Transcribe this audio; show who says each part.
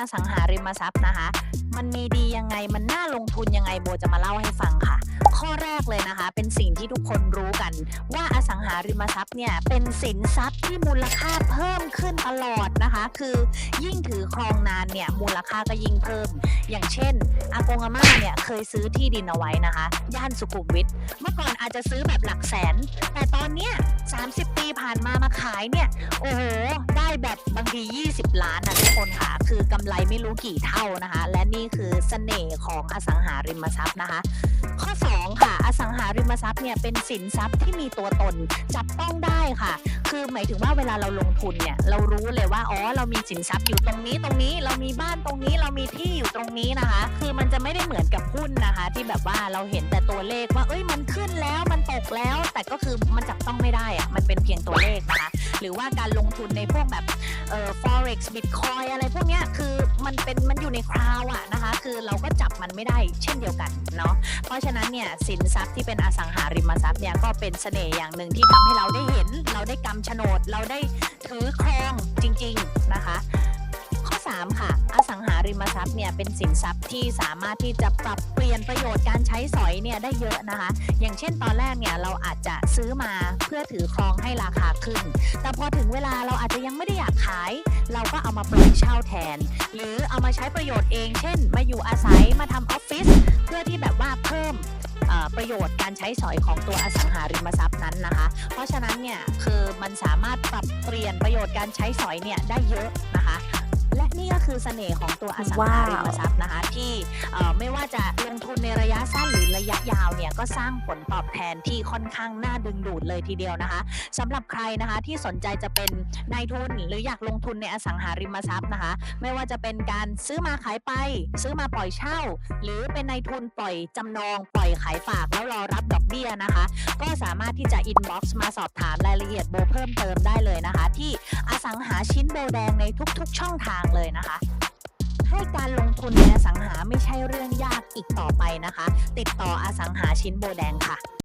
Speaker 1: อสังหาริมทรัพย์นะคะ มันมีดียังไงมันน่าลงทุนยังไงโบจะมาเล่าให้ฟังค่ะ ข้อแรกเลยนะคะ เป็นสิ่งที่ทุกคนรู้กัน ว่าอสังหาริมทรัพย์เนี่ยเป็นสินทรัพย์ที่มูลค่าเพิ่มขึ้นตลอดนะคะ คือยิ่งถือครองนานเนี่ยมูลค่าก็ยิ่งเพิ่ม อย่างเช่นอากงอาม่าเนี่ยเคยซื้อที่ดินเอาไว้นะคะ ย่านสุขุมวิทเมื่อก่อนอาจจะซื้อแบบหลักแสน แต่ตอนเนี้ย30 ปีผ่านมามาขายเนี่ยโอ้โหได้แบบ ที 20 ล้านนะทุกคนค่ะ คือกำไรไม่รู้กี่เท่านะคะ และนี่คือเสน่ห์ของอสังหาริมทรัพย์นะคะ ข้อ 2 ค่ะ อสังหาริมทรัพย์เนี่ยเป็นสินทรัพย์ที่มีตัวตนจับต้องได้ค่ะ คือหมายถึงว่าเวลาเราลงทุนเนี่ยเรารู้เลยว่าอ๋อเรามีสินทรัพย์อยู่ตรงนี้ตรงนี้เรามีบ้านตรงนี้เรามีที่อยู่ตรงนี้นะคะ คือมันจะไม่ได้เหมือนกับ นนะคะ ที่แบบว่าเราเห็นแต่ตัวเลขว่าเอ้ยมันขึ้นแล้วมันตกแล้ว แต่ก็คือมันจับต้องไม่ได้อะมันเป็นเพียงตัวเลขนะคะหรือว่าการลงทุนในพวกแบบเอ่อ forex bitcoin อะไรพวกเนี้ยคือมันเป็นมันอยู่ในคราวอะนะคะ คือเราก็จับมันไม่ได้เช่นเดียวกันเนาะเพราะฉะนั้นเนี่ยสินทรัพย์ที่เป็นอสังหาริมทรัพย์เนี่ยก็เป็นเสน่ห์อย่างหนึ่งที่ทำให้เราได้เห็น เราได้กำโฉนด เราได้ถือครองจริง ๆนะคะ ข้อ 3 ค่ะอสัง ริมทรัพย์เนี่ยเป็นสินทรัพย์ที่สามารถที่จะปรับเปลี่ยนประโยชน์การใช้สอยเนี่ยได้เยอะนะคะ อย่างเช่นตอนแรกเนี่ยเราอาจจะซื้อมาเพื่อถือครองให้ราคาขึ้น แต่พอถึงเวลาเราอาจจะยังไม่ได้อยากขาย เราก็เอามาปล่อยเช่าแทน หรือเอามาใช้ประโยชน์เอง เช่น มาอยู่อาศัยมาทำออฟฟิศเพื่อที่แบบว่าเพิ่มประโยชน์การใช้สอยของตัวอสังหาริมทรัพย์นั้นนะคะ เพราะฉะนั้นเนี่ยคือมันสามารถปรับเปลี่ยนประโยชน์การใช้สอยเนี่ยได้เยอะนะคะ และนี่ก็คือเสน่ห์ของตัวอสังหาริมทรัพย์นะคะ ระยะสั้นหรือระยะยาวเนี่ยก็สร้างผลตอบแทนที่ค่อนข้างน่าดึงดูดเลยทีเดียวนะคะสำหรับใครนะคะที่สนใจจะเป็นนายทุนหรืออยากลงทุนในอสังหาริมทรัพย์นะคะ ไม่ว่าจะเป็นการซื้อมาขายไป ซื้อมาปล่อยเช่า หรือเป็นนายทุนปล่อยจำนอง ปล่อยขายฝากแล้วรอรับดอกเบี้ยนะคะ ก็สามารถที่จะ inbox มาสอบถามรายละเอียดโบเพิ่มเติมได้เลยนะคะ ที่อสังหาชิ้นโบแดงในทุกๆช่องทางเลยนะคะ ให้การลงทุนในอสังหาไม่ใช่เรื่องยากอีกต่อไปนะคะ ติดต่ออสังหาชิ้นโบแดงค่ะ